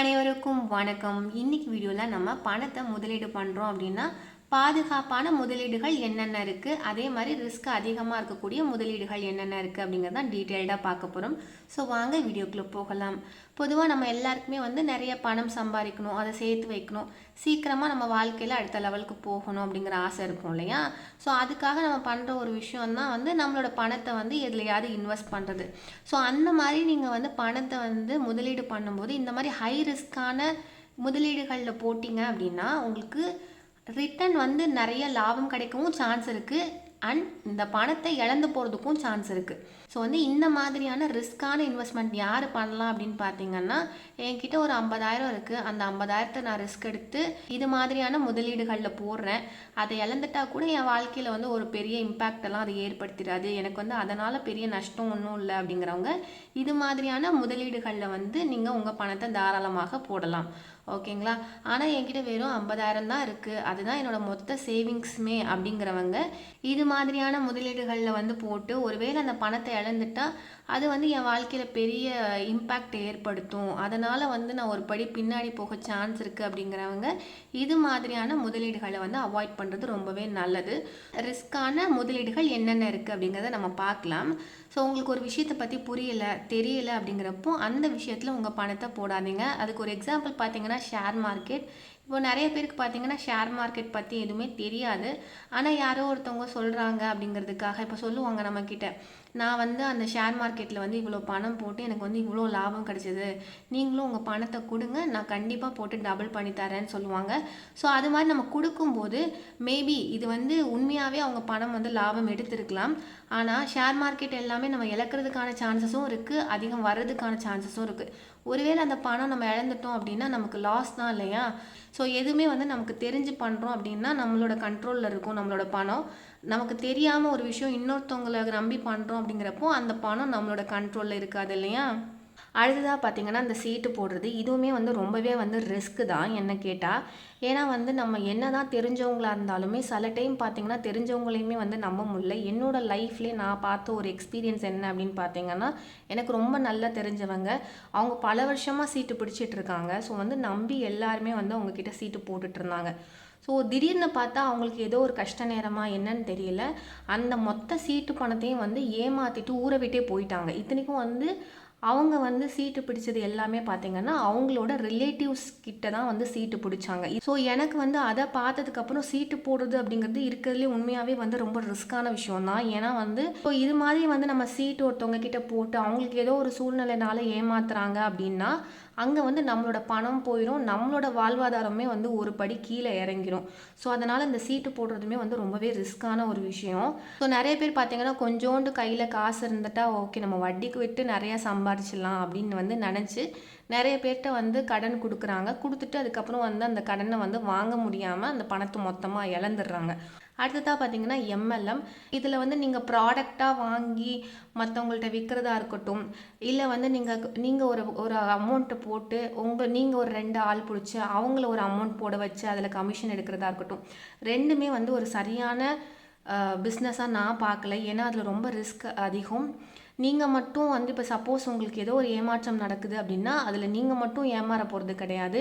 அனைவருக்கும் வணக்கம். இன்னைக்கு வீடியோவில் நம்ம பணத்தை முதலீடு பண்ணுறோம் அப்படின்னா பாதுகாப்பான முதலீடுகள் என்னென்ன இருக்குது அதே மாதிரி ரிஸ்க் அதிகமாக இருக்கக்கூடிய முதலீடுகள் என்னென்ன இருக்குது அப்படிங்கிறது தான் டீட்டெயில்டாக பார்க்க போகிறோம் ஸோ வாங்க வீடியோக்குள்ளே போகலாம். பொதுவாக நம்ம எல்லாருக்குமே வந்து நிறைய பணம் சம்பாதிக்கணும் அதை சேர்த்து வைக்கணும். சீக்கிரமாக நம்ம வாழ்க்கையில் அடுத்த லெவலுக்கு போகணும் அப்படிங்கிற ஆசை இருக்கும் இல்லையா? ஸோ அதுக்காக நம்ம பண்ணுற ஒரு விஷயம் தான் வந்து நம்மளோட பணத்தை வந்து எதுலையாவது இன்வெஸ்ட் பண்ணுறது ஸோ அந்த மாதிரி நீங்கள் வந்து பணத்தை வந்து முதலீடு பண்ணும்போது இந்த மாதிரி ஹை ரிஸ்க்கான முதலீடுகளில் போட்டிங்க அப்படின்னா உங்களுக்கு ரிட்டர்ன் வந்து நிறைய லாபம் கிடைக்கவும் சான்ஸ் இருக்குது அண்ட் இந்த பணத்தை இழந்து போகிறதுக்கும் சான்ஸ் இருக்குது ஸோ வந்து இந்த மாதிரியான ரிஸ்க்கான இன்வெஸ்ட்மெண்ட் யார் பண்ணலாம் அப்படின்னு பார்த்தீங்கன்னா என்கிட்ட ஒரு ஐம்பதாயிரம் இருக்குது அந்த ஐம்பதாயிரத்தை நான் ரிஸ்க் எடுத்து இது மாதிரியான முதலீடுகளில் போடுறேன். அதை இழந்துட்டா கூட என் வாழ்க்கையில் வந்து ஒரு பெரிய இம்பேக்ட் எல்லாம் அது ஏற்படுத்திடாது. எனக்கு வந்து அதனால் பெரிய நஷ்டம் ஒன்றும் இல்லை அப்படிங்கிறவங்க இது மாதிரியான முதலீடுகளில் வந்து நீங்கள் உங்கள் பணத்தை தாராளமாக போடலாம். ஓகேங்களா? ஆனால் என்கிட்ட வெறும் ஐம்பதாயிரம் தான் இருக்குது அதுதான் என்னோடய மொத்த சேவிங்ஸுமே அப்படிங்கிறவங்க இது மாதிரியான முதலீடுகளில் வந்து போட்டு ஒருவேளை அந்த பணத்தை இழந்துட்டா அது வந்து என் வாழ்க்கையில் பெரிய இம்பேக்ட் ஏற்படுத்தும். அதனால் வந்து நான் ஒரு படி பின்னாடி போக சான்ஸ் இருக்குது அப்படிங்கிறவங்க இது மாதிரியான முதலீடுகளை வந்து அவாய்ட் பண்ணுறது ரொம்பவே நல்லது. ரிஸ்க்கான முதலீடுகள் என்னென்ன இருக்குது அப்படிங்கிறத நம்ம பார்க்கலாம். ஸோ உங்களுக்கு ஒரு விஷயத்தை பற்றி புரியல தெரியல அப்படிங்கிறப்போ அந்த விஷயத்தில் உங்கள் பணத்தை போடாதீங்க. அதுக்கு ஒரு எக்ஸாம்பிள் பார்த்தீங்கன்னா ஷேர் மார்க்கெட் இப்போ நிறைய பேருக்கு பார்த்தீங்கன்னா ஷேர் மார்க்கெட் பற்றி எதுவுமே தெரியாது. ஆனால் யாரோ ஒருத்தவங்க சொல்கிறாங்க அப்படிங்கிறதுக்காக இப்போ சொல்லுவாங்க நம்மக்கிட்ட நான் வந்து அந்த ஷேர் மார்க்கெட்டில் வந்து இவ்வளோ பணம் போட்டு எனக்கு வந்து இவ்வளோ லாபம் கிடைச்சது. நீங்களும் உங்கள் பணத்தை கொடுங்க. நான் கண்டிப்பாக போட்டு டபுள் பண்ணி தரேன்னு சொல்லுவாங்க. ஸோ அது மாதிரி நம்ம கொடுக்கும்போது மேபி இது வந்து உண்மையாகவே அவங்க பணம் வந்து லாபம் எடுத்திருக்கலாம். ஆனால் ஷேர் மார்க்கெட் எல்லாமே நம்ம இழக்கிறதுக்கான சான்சஸும் இருக்குது அதிகம் வர்றதுக்கான சான்சஸும் இருக்குது ஒருவேளை அந்த பணம் நம்ம இழந்துட்டோம் அப்படின்னா நமக்கு லாஸ் தான் இல்லையா? ஸோ எதுவுமே வந்து நமக்கு தெரிஞ்சு பண்ணுறோம் அப்படின்னா நம்மளோட கண்ட்ரோலில் இருக்கும் நம்மளோட பணம். நமக்கு தெரியாமல் ஒரு விஷயம் இன்னொருத்தவங்களை நம்பி பண்ணுறோம் அப்படிங்கிறப்போ அந்த பணம் நம்மளோட கண்ட்ரோலில் இருக்காது இல்லையா? அடுத்ததாக பார்த்திங்கன்னா அந்த சீட்டு போடுறது. இதுவுமே வந்து ரொம்பவே வந்து ரிஸ்க்கு தான் என்ன கேட்டால் ஏன்னா வந்து நம்ம என்ன தான் தெரிஞ்சவங்களாக இருந்தாலுமே சில டைம் பார்த்திங்கன்னா தெரிஞ்சவங்களையுமே வந்து நம்ப முடியல. என்னோடய லைஃப்லேயே நான் பார்த்த ஒரு எக்ஸ்பீரியன்ஸ் என்ன அப்படின்னு பார்த்தீங்கன்னா எனக்கு ரொம்ப நல்லா தெரிஞ்சவங்க அவங்க பல வருஷமாக சீட்டு பிடிச்சிட்டு இருக்காங்க. ஸோ வந்து நம்பி எல்லாருமே வந்து அவங்கக்கிட்ட சீட்டு போட்டுட்டு இருந்தாங்க. ஸோ திடீர்னு பார்த்தா அவங்களுக்கு ஏதோ ஒரு கஷ்ட நேரமாக என்னன்னு தெரியல. அந்த மொத்த சீட்டு பணத்தையும் வந்து ஏமாற்றிட்டு ஊற விட்டே போயிட்டாங்க. இத்தனைக்கும் வந்து அவங்க வந்து சீட்டு பிடிச்சது எல்லாமே பார்த்தீங்கன்னா அவங்களோட ரிலேட்டிவ்ஸ் கிட்ட தான் வந்து சீட்டு பிடிச்சாங்க. ஸோ எனக்கு வந்து அதை பார்த்ததுக்கப்புறம் சீட்டு போடுறது அப்படிங்கிறது இருக்கிறதுலே உண்மையாகவே வந்து ரொம்ப ரிஸ்க்கான விஷயம் தான். ஏன்னா வந்து இப்போ இது மாதிரி வந்து நம்ம சீட்டு ஒருத்தவங்க கிட்ட போட்டு அவங்களுக்கு ஏதோ ஒரு சூழ்நிலைனால ஏமாத்துறாங்க அப்படின்னா அங்கே வந்து நம்மளோட பணம் போயிடும் நம்மளோட வாழ்வாதாரமே வந்து ஒரு படி கீழே இறங்கிடும் ஸோ அதனால் இந்த சீட்டு போடுறதுமே வந்து ரொம்பவே ரிஸ்க்கான ஒரு விஷயம். ஸோ நிறைய பேர் பார்த்தீங்கன்னா கொஞ்சோண்டு கையில் காசு இருந்துட்டா ஓகே நம்ம வட்டிக்கு விட்டு நிறையா சம்பாரிச்சிடலாம் அப்படின்னு வந்து நினச்சி நிறைய பேர்கிட்ட வந்து கடன் கொடுக்குறாங்க. கொடுத்துட்டு அதுக்கப்புறம் வந்து அந்த கடனை வந்து வாங்க முடியாமல் அந்த பணத்தை மொத்தமாக இழந்துடுறாங்க. அடுத்ததாக பார்த்தீங்கன்னா எம்எல்எம் இதில் வந்து நீங்கள் ப்ராடக்டாக வாங்கி மற்றவங்கள்ட்ட விற்கிறதா இருக்கட்டும் இல்லை வந்து நீங்கள் நீங்கள் ஒரு ஒரு அமௌண்ட்டை போட்டு உங்கள் நீங்கள் ஒரு ரெண்டு ஆள் பிடிச்சி அவங்கள ஒரு அமௌண்ட் போட வச்சு அதில் கமிஷன் எடுக்கிறதா இருக்கட்டும் ரெண்டுமே வந்து ஒரு சரியான பிஸ்னஸாக நான் பார்க்கல ஏன்னா அதில் ரொம்ப ரிஸ்க் அதிகம். நீங்கள் மட்டும் வந்து இப்போ சப்போஸ் உங்களுக்கு ஏதோ ஒரு ஏமாற்றம் நடக்குது அப்படின்னா அதில் நீங்கள் மட்டும் ஏமாற போகிறது கிடையாது.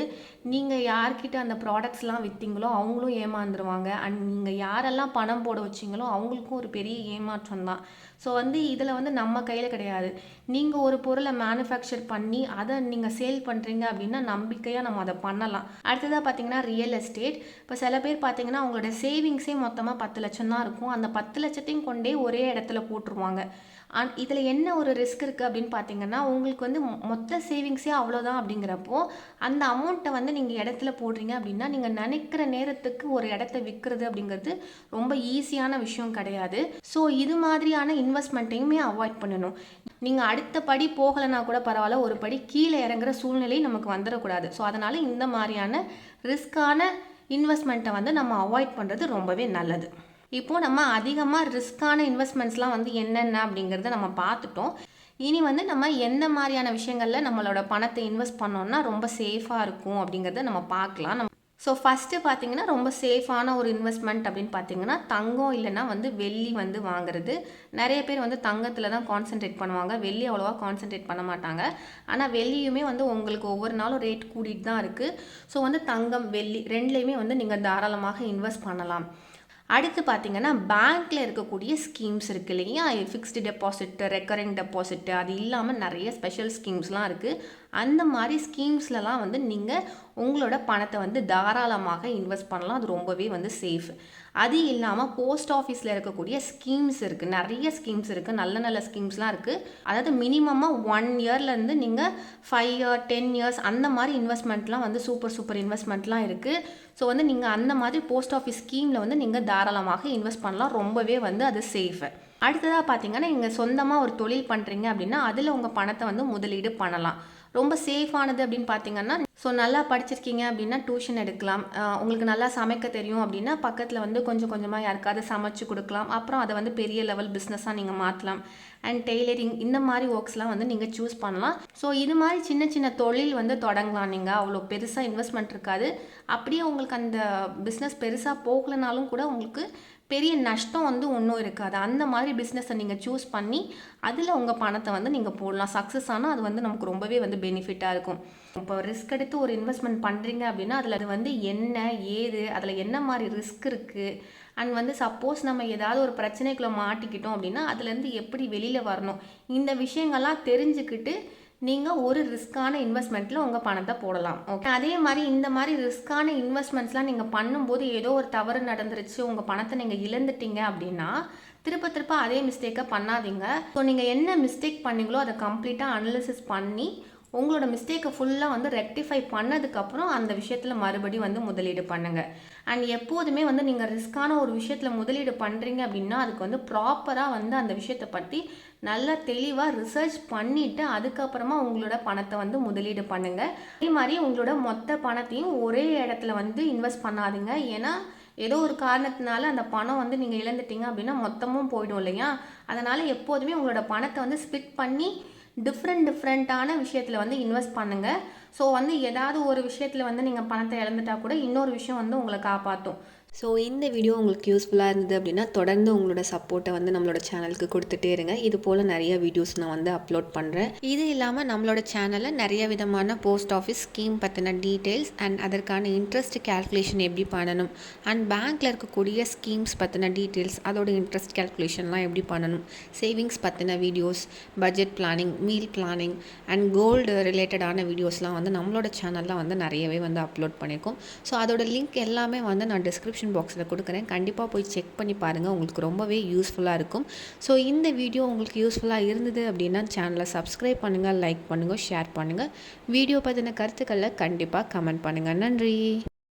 நீங்கள் யார்கிட்ட அந்த ப்ராடக்ட்ஸ்லாம் விற்றீங்களோ அவங்களும் ஏமாந்துருவாங்க. அண்ட் நீங்கள் யாரெல்லாம் பணம் போட வச்சிங்களோ அவங்களுக்கும் ஒரு பெரிய ஏமாற்றம் தான். ஸோ வந்து இதில் வந்து நம்ம கையில் கிடையாது. நீங்கள் ஒரு பொருளை மேனுஃபேக்சர் பண்ணி அதை நீங்கள் சேல் பண்ணுறீங்க அப்படின்னா நம்பிக்கையாக நம்ம அதை பண்ணலாம். அடுத்ததாக பார்த்தீங்கன்னா ரியல் எஸ்டேட் இப்போ சில பேர் பார்த்தீங்கன்னா அவங்களோட சேவிங்ஸே மொத்தமாக பத்து லட்சம் தான் இருக்கும். அந்த பத்து லட்சத்தையும் கொண்டே ஒரே இடத்துல போட்டுருவாங்க. அண்ட் இதில் என்ன ஒரு ரிஸ்க் இருக்குது அப்படின்னு பார்த்தீங்கன்னா உங்களுக்கு வந்து மொத்த சேவிங்ஸே அவ்வளோதான் அப்படிங்கிறப்போ அந்த அமௌண்ட்டை வந்து நீங்கள் இடத்துல போடுறீங்க அப்படின்னா நீங்கள் நினைக்கிற நேரத்துக்கு ஒரு இடத்த விற்கிறது அப்படிங்கிறது ரொம்ப ஈஸியான விஷயம் கிடையாது. ஸோ இது மாதிரியான இன்வெஸ்ட்மெண்ட்டையுமே அவாய்ட் பண்ணணும். நீங்கள் அடுத்த படி போகலைன்னா கூட பரவாயில்ல ஒரு படி கீழே இறங்குற சூழ்நிலை நமக்கு வந்துடக்கூடாது. ஸோ அதனால் இந்த மாதிரியான ரிஸ்க்கான இன்வெஸ்ட்மெண்ட்டை வந்து நம்ம அவாய்ட் பண்ணுறது ரொம்பவே நல்லது. இப்போது நம்ம அதிகமாக ரிஸ்க்கான இன்வெஸ்ட்மெண்ட்ஸ்லாம் வந்து என்னென்ன அப்படிங்கிறத நம்ம பார்த்துட்டோம். இனி வந்து நம்ம எந்த மாதிரியான விஷயங்களில் நம்மளோட பணத்தை இன்வெஸ்ட் பண்ணோம்னா ரொம்ப சேஃபாக இருக்கும் அப்படிங்கிறத நம்ம பார்க்கலாம். நம்ம ஸோ ஃபஸ்ட்டு பார்த்தீங்கன்னா ரொம்ப சேஃபான ஒரு இன்வெஸ்ட்மெண்ட் அப்படின்னு பார்த்தீங்கன்னா தங்கம் இல்லைன்னா வந்து வெள்ளி வந்து வாங்குறது. நிறைய பேர் வந்து தங்கத்தில் தான் கான்சென்ட்ரேட் பண்ணுவாங்க. வெள்ளி அவ்வளோவா கான்சென்ட்ரேட் பண்ண மாட்டாங்க. ஆனால் வெள்ளியுமே வந்து உங்களுக்கு ஒவ்வொரு நாளும் ரேட் கூட்டிகிட்டு தான் இருக்குது ஸோ வந்து தங்கம் வெள்ளி ரெண்டுலேயுமே வந்து நீங்கள் தாராளமாக இன்வெஸ்ட் பண்ணலாம். அடுத்து பார்த்தீங்கன்னா பேங்க்கில் இருக்கக்கூடிய ஸ்கீம்ஸ் இருக்குது இல்லையா? ஃபிக்ஸ்டு டெபாசிட்டு ரெக்கரிங் டெபாசிட்டு அது இல்லாமல் நிறைய ஸ்பெஷல் ஸ்கீம்ஸ்லாம் இருக்குது அந்த மாதிரி ஸ்கீம்ஸ்லலாம் வந்து நீங்கள் உங்களோட பணத்தை வந்து தாராளமாக இன்வெஸ்ட் பண்ணலாம். அது ரொம்பவே வந்து சேஃப் அது இல்லாமல் போஸ்ட் ஆஃபீஸில் இருக்கக்கூடிய ஸ்கீம்ஸ் இருக்குது நிறைய ஸ்கீம்ஸ் இருக்குது நல்ல நல்ல ஸ்கீம்ஸ்லாம் இருக்குது அதாவது மினிமமாக ஒன் இயர்லேருந்து நீங்கள் ஃபைவ் இயர் டென் இயர்ஸ் அந்த மாதிரி இன்வெஸ்ட்மெண்ட்லாம் வந்து சூப்பர் சூப்பர் இன்வெஸ்ட்மெண்ட்லாம் இருக்குது ஸோ வந்து நீங்கள் அந்த மாதிரி போஸ்ட் ஆஃபீஸ் ஸ்கீமில் வந்து நீங்கள் தாராளமாக இன்வெஸ்ட் பண்ணலாம். ரொம்பவே வந்து அது சேஃபு அடுத்ததாக பார்த்தீங்கன்னா நீங்கள் சொந்தமாக ஒரு தொழில் பண்ணுறீங்க அப்படின்னா அதில் உங்கள் பணத்தை வந்து முதலீடு பண்ணலாம். ரொம்ப சேஃபானது அப்படின்னு பார்த்தீங்கன்னா ஸோ நல்லா படிச்சிருக்கீங்க அப்படின்னா டியூஷன் எடுக்கலாம். உங்களுக்கு நல்லா சமைக்க தெரியும் அப்படின்னா பக்கத்தில் வந்து கொஞ்சம் கொஞ்சமாக யாருக்காவது சமைச்சு கொடுக்கலாம். அப்புறம் அதை வந்து பெரிய லெவல் பிஸ்னஸாக நீங்கள் மாற்றலாம் அண்ட் டெய்லரிங் இந்த மாதிரி ஒர்க்ஸ்லாம் வந்து நீங்கள் சூஸ் பண்ணலாம். ஸோ இது மாதிரி சின்ன சின்ன தொழில் வந்து தொடங்கலாம் நீங்கள் அவ்வளோ பெருசாக இன்வெஸ்ட்மெண்ட் இருக்காது. அப்படியே உங்களுக்கு அந்த பிஸ்னஸ் பெருசாக போகலனாலும் கூட உங்களுக்கு பெரிய நஷ்டம் வந்து ஒன்றும் இருக்காது. அந்த மாதிரி பிஸ்னஸை நீங்கள் சூஸ் பண்ணி அதில் உங்கள் பணத்தை வந்து நீங்கள் போடலாம். சக்ஸஸ் ஆனால் அது வந்து நமக்கு ரொம்பவே வந்து பெனிஃபிட்டாக இருக்கும். இப்போ ரிஸ்க் எடுத்து ஒரு இன்வெஸ்ட்மெண்ட் பண்ணுறீங்க அப்படின்னா அதில் அது வந்து என்ன ஏது அதில் என்ன மாதிரி ரிஸ்க் இருக்குது அண்ட் வந்து சப்போஸ் நம்ம ஏதாவது ஒரு பிரச்சனைக்குள்ளே மாட்டிக்கிட்டோம் அப்படின்னா அதுலேருந்து எப்படி வெளியில் வரணும்? இந்த விஷயங்கள்லாம் தெரிஞ்சுக்கிட்டு நீங்கள் ஒரு ரிஸ்க்கான இன்வெஸ்ட்மெண்ட்டில் உங்கள் பணத்தை போடலாம் ஓகே அதே மாதிரி இந்த மாதிரி ரிஸ்க்கான இன்வெஸ்ட்மெண்ட்ஸ்லாம் நீங்கள் பண்ணும்போது ஏதோ ஒரு தவறு நடந்துருச்சு உங்கள் பணத்தை நீங்கள் இழந்துட்டீங்க அப்படின்னா திருப்ப திருப்ப அதே மிஸ்டேக்கை பண்ணாதீங்க. ஸோ நீங்கள் என்ன மிஸ்டேக் பண்ணீங்களோ அதை கம்ப்ளீட்டாக அனலிசிஸ் பண்ணி உங்களோட மிஸ்டேக்கை ஃபுல்லாக வந்து ரெக்டிஃபை பண்ணதுக்கப்புறம் அந்த விஷயத்தில் மறுபடியும் வந்து முதலீடு பண்ணுங்கள் அண்ட் எப்போதுமே வந்து நீங்கள் ரிஸ்க்கான ஒரு விஷயத்தில் முதலீடு பண்ணுறீங்க அப்படின்னா அதுக்கு வந்து ப்ராப்பராக வந்து அந்த விஷயத்தை பற்றி நல்லா தெளிவாக ரிசர்ச் பண்ணிவிட்டு அதுக்கப்புறமா உங்களோட பணத்தை வந்து முதலீடு பண்ணுங்கள் அதே மாதிரி உங்களோட மொத்த பணத்தையும் ஒரே இடத்துல வந்து இன்வெஸ்ட் பண்ணாதீங்க. ஏன்னா ஏதோ ஒரு காரணத்தினால அந்த பணம் வந்து நீங்கள் இழந்துட்டீங்க அப்படின்னா மொத்தமும் போயிடும் இல்லையா? அதனால் எப்போதுமே உங்களோட பணத்தை வந்து ஸ்பிட் பண்ணி டிஃப்ரெண்ட் டிஃப்ரெண்ட்டான விஷயத்தில் வந்து இன்வெஸ்ட் பண்ணுங்கள் ஸோ வந்து ஏதாவது ஒரு விஷயத்தில் வந்து நீங்கள் பணத்தை இழந்துட்டா கூட இன்னொரு விஷயம் வந்து உங்களை காப்பாற்றும் ஸோ இந்த வீடியோ உங்களுக்கு யூஸ்ஃபுல்லாக இருந்தது அப்படின்னா தொடர்ந்து உங்களோட சப்போர்ட்டை வந்து நம்மளோட சேனலுக்கு கொடுத்துட்டே இருங்க. இது போல் நிறைய வீடியோஸ் நான் வந்து அப்லோட் பண்ணுறேன் இது இல்லாமல் நம்மளோட சேனலில் நிறைய விதமான போஸ்ட் ஆஃபீஸ் ஸ்கீம் பற்றின டீட்டெயில்ஸ் அண்ட் அதற்கான இன்ட்ரெஸ்ட் கேல்குலேஷன் எப்படி பண்ணணும்? அண்ட் பேங்க்கில் இருக்கக்கூடிய ஸ்கீம்ஸ் பற்றின டீட்டெயில்ஸ் அதோட இன்ட்ரெஸ்ட் கேல்குலேஷன்லாம் எப்படி பண்ணணும்? சேவிங்ஸ் பற்றின videos budget planning meal planning and gold ரிலேட்டடான வீடியோஸ்லாம் வந்து நம்மளோட சேனலில் வந்து நிறையவே வந்து அப்லோட் பண்ணியிருக்கோம் ஸோ அதோட லிங்க் எல்லாமே வந்து நான் டிஸ்கிரிப்ஷன் பாக்ஸில் கொடுக்குறேன். கண்டிப்பாக போய் செக் பண்ணி பாருங்கள் உங்களுக்கு ரொம்பவே யூஸ்ஃபுல்லாக இருக்கும். ஸோ இந்த வீடியோ உங்களுக்கு யூஸ்ஃபுல்லாக இருந்தது அப்படின்னா சேனலை சப்ஸ்கிரைப் பண்ணுங்கள் லைக் பண்ணுங்கள் ஷேர் பண்ணுங்கள் வீடியோ பற்றின கருத்துக்களை கண்டிப்பாக கமெண்ட் பண்ணுங்கள் நன்றி.